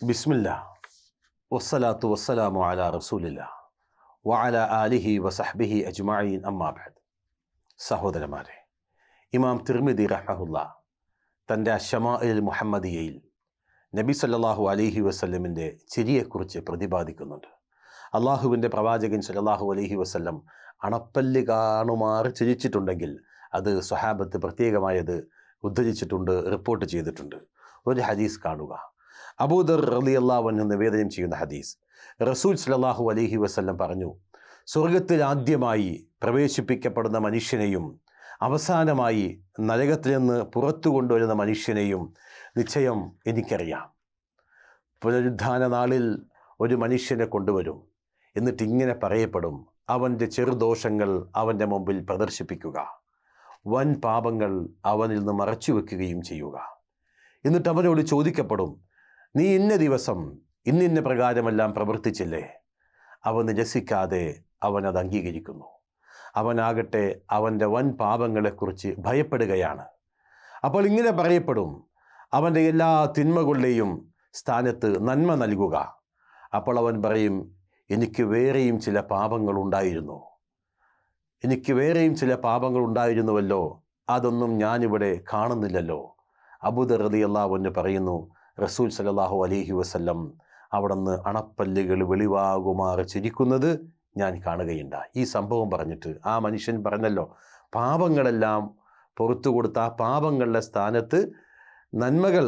ബിസ്മില്ല. വസ്സലാത്തു വസ്സലാമു അല റസൂലില്ല. വഅല ആലിഹി വസഹ്ബിഹി അജ്മായിൻ അമ്മാബാദ് സഹോദരന്മാരെ ഇമാം തിർമിദി റഹമുല്ല തന്റെ ഷമാഇൽ മുഹമ്മദിയയിൽ നബി സല്ലാഹു അലഹി വസ്ല്ലമിന്റെ ചിരിയെക്കുറിച്ച് പ്രതിപാദിക്കുന്നുണ്ട്. അള്ളാഹുവിന്റെ പ്രവാചകൻ സല്ലാഹു അലഹി വസല്ലം അണപ്പല്ല് കാണുമാർ ചിരിച്ചിട്ടുണ്ടെങ്കിൽ അത് സ്വഹാബത്ത് പ്രത്യേകമായത് ഉദ്ധരിച്ചിട്ടുണ്ട് റിപ്പോർട്ട് ചെയ്തിട്ടുണ്ട്. ഒരു ഹദീസ് കാണുക. അബൂദർ റലി അള്ളാഹുവിന് നിവേദനം ചെയ്യുന്ന ഹദീസ്. റസൂൽ സലാഹു അലഹി വസ്ല്ലം പറഞ്ഞു സ്വർഗത്തിൽ ആദ്യമായി പ്രവേശിപ്പിക്കപ്പെടുന്ന മനുഷ്യനെയും അവസാനമായി നരകത്തിൽ നിന്ന് പുറത്തു കൊണ്ടുവരുന്ന മനുഷ്യനെയും നിശ്ചയം എനിക്കറിയാം. പുനരുദ്ധാന നാളിൽ ഒരു മനുഷ്യനെ കൊണ്ടുവരും. എന്നിട്ട് ഇങ്ങനെ പറയപ്പെടും അവന്റെ ചെറുദോഷങ്ങൾ അവന്റെ മുമ്പിൽ പ്രദർശിപ്പിക്കുക. വൻ പാപങ്ങൾ അവനിൽ നിന്ന് മറച്ചു വെക്കുകയും ചെയ്യുക. എന്നിട്ട് അവനോട് ചോദിക്കപ്പെടും നീ ഇന്ന ദിവസം ഇന്നിന്ന പ്രകാരമെല്ലാം പ്രവർത്തിച്ചില്ലേ? അവൻ രസിക്കാതെ അവൻ അത് അംഗീകരിക്കുന്നു. അവനാകട്ടെ അവന്റെ വൻ പാപങ്ങളെക്കുറിച്ച് ഭയപ്പെടുകയാണ്. അപ്പോൾ ഇങ്ങനെ പറയപ്പെടും അവന്റെ എല്ലാ തിന്മകളുടെയും സ്ഥാനത്ത് നന്മ നൽകുക. അപ്പോൾ അവൻ പറയും എനിക്ക് വേറെയും ചില പാപങ്ങളുണ്ടായിരുന്നു. എനിക്ക് വേറെയും ചില പാപങ്ങൾ ഉണ്ടായിരുന്നുവല്ലോ അതൊന്നും ഞാനിവിടെ കാണുന്നില്ലല്ലോ. അബുദർ റതി അള്ളാഹുവിന് പറയുന്നു റസൂൽ സലാഹു അലഹി വസ്ല്ലം അവിടെ നിന്ന് അണപ്പല്ലുകൾ വെളിവാകുമാറ് ചിരിക്കുന്നത് ഞാൻ കാണുകയുണ്ടായി ഈ സംഭവം പറഞ്ഞിട്ട് ആ മനുഷ്യൻ പറഞ്ഞല്ലോ പാപങ്ങളെല്ലാം പുറത്തു കൊടുത്ത ആ പാപങ്ങളുടെ സ്ഥാനത്ത് നന്മകൾ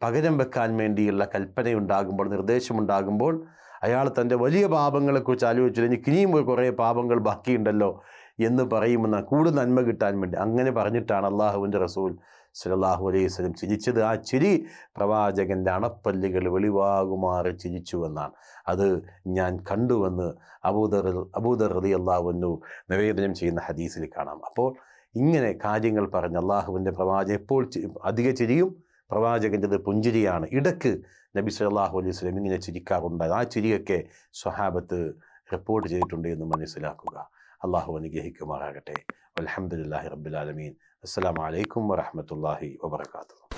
പകരം വെക്കാൻ വേണ്ടിയുള്ള കൽപ്പനയുണ്ടാകുമ്പോൾ നിർദ്ദേശമുണ്ടാകുമ്പോൾ അയാൾ തന്റെ വലിയ പാപങ്ങളെക്കുറിച്ച് ആലോചിച്ചു എനിക്ക് ഇനിയും കുറേ പാപങ്ങൾ ബാക്കിയുണ്ടല്ലോ എന്ന് പറയുമെന്ന കൂടുതൽ നന്മ കിട്ടാൻ വേണ്ടി. അങ്ങനെ പറഞ്ഞിട്ടാണ് അള്ളാഹുവിന്റെ റസൂൽ സലാഹു അലൈഹി സ്വലം ചിരിച്ചത് ആ ചിരി പ്രവാചകന്റെ അണപ്പല്ലുകൾ വെളിവാകുമാറ് ചിരിച്ചുവെന്നാണ് അത് ഞാൻ കണ്ടുവെന്ന് അബൂദർ അബൂദർ റതി അള്ളാഹുവിനു നിവേദനം ചെയ്യുന്ന ഹദീസിൽ കാണാം. അപ്പോൾ ഇങ്ങനെ കാര്യങ്ങൾ പറഞ്ഞ് അള്ളാഹുവിന്റെ പ്രവാചകൻ എപ്പോൾ അധിക ചിരിയും പ്രവാചകന്റെത് പുഞ്ചിരിയാണ്. ഇടയ്ക്ക് നബി സല്ലാഹു അലൈഹി സ്വലം ഇങ്ങനെ ചിരിക്കാറുണ്ടായത് ആ ചിരിയൊക്കെ സ്വഹാബത്ത് റിപ്പോർട്ട് ചെയ്തിട്ടുണ്ട് എന്ന് മനസ്സിലാക്കുക. അള്ളാഹു അനുഗ്രഹിക്കുമാറാകട്ടെ. അലഹമുല്ലാഹി റബ്ബുലാലമീൻ അസ്സാം വലൈക്കും വറഹമത്തല്ലാഹി വാത്തു